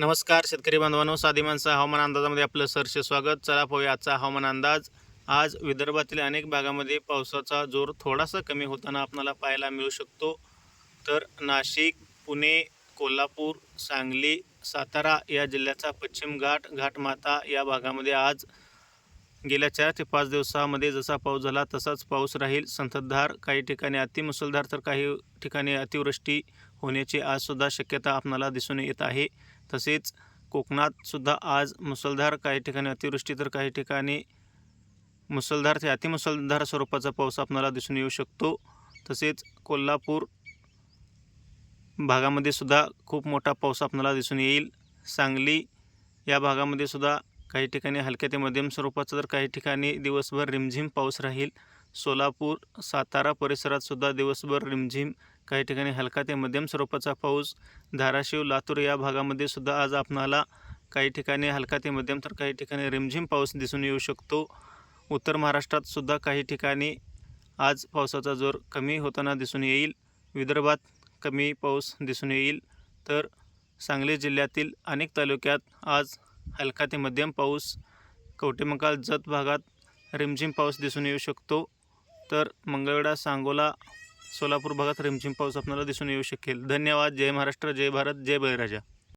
नमस्कार शेतकरी बांधवांनो साधी माणसं हवामान अंदाजामध्ये आपलं सरसे स्वागत. चला पाहूया आजचा हवामान अंदाज. आज विदर्भातील अनेक भागामध्ये पावसाचा जोर थोडासा कमी होताना आपल्याला पाहायला मिळू शकतो. तर नाशिक पुणे कोल्हापूर सांगली सातारा या जिल्ह्याचा पश्चिम घाट घाटमाता या भागामध्ये आज गेल्या चार ते पाच दिवसामध्ये जसा पाऊस झाला तसाच पाऊस राहील. संततधार काही ठिकाणी अतिमुसळधार तर काही ठिकाणी अतिवृष्टी होण्याची आजसुद्धा शक्यता आपणाला दिसून येत आहे. तसेच कोकणातसुद्धा आज मुसळधार काही ठिकाणी अतिवृष्टी तर काही ठिकाणी मुसळधार ते अतिमुसळधार स्वरूपाचा पाऊस आपल्याला दिसून येऊ शकतो. तसेच कोल्हापूर भागामध्ये सुद्धा खूप मोठा पाऊस आपणाला दिसून येईल. सांगली या भागामध्ये सुद्धा काही ठिकाणी हलक्या ते मध्यम स्वरूपाचा तर काही ठिकाणी दिवसभर रिमझिम पाऊस राहील. सोलापूर सातारा परिसरात सुद्धा दिवसभर रिमझिम काही ठिकाणी हलका ते मध्यम स्वरूपाचा पाऊस धाराशिव लातूर या भागामध्ये सुद्धा आज आपणाला काही ठिकाणी हलका ते मध्यम तर काही ठिकाणी रिमझिम पाऊस दिसून येऊ शकतो. उत्तर महाराष्ट्रात सुद्धा काही ठिकाणी आज पावसाचा जोर कमी होताना दिसून येईल. विदर्भात कमी पाऊस दिसून येईल. तर सांगली जिल्ह्यातील अनेक तालुक्यात आज हलका ते मध्यम पाऊस कवटेमंकाळ जत भागात रिमझिम पाऊस दिसून येऊ शकतो. तर मंगळवेढा सांगोला सोलापूर भागात रिमझिम पाऊस आपल्याला दिसून येऊ शकेल. धन्यवाद. जय महाराष्ट्र जय भारत जय बळीराजा.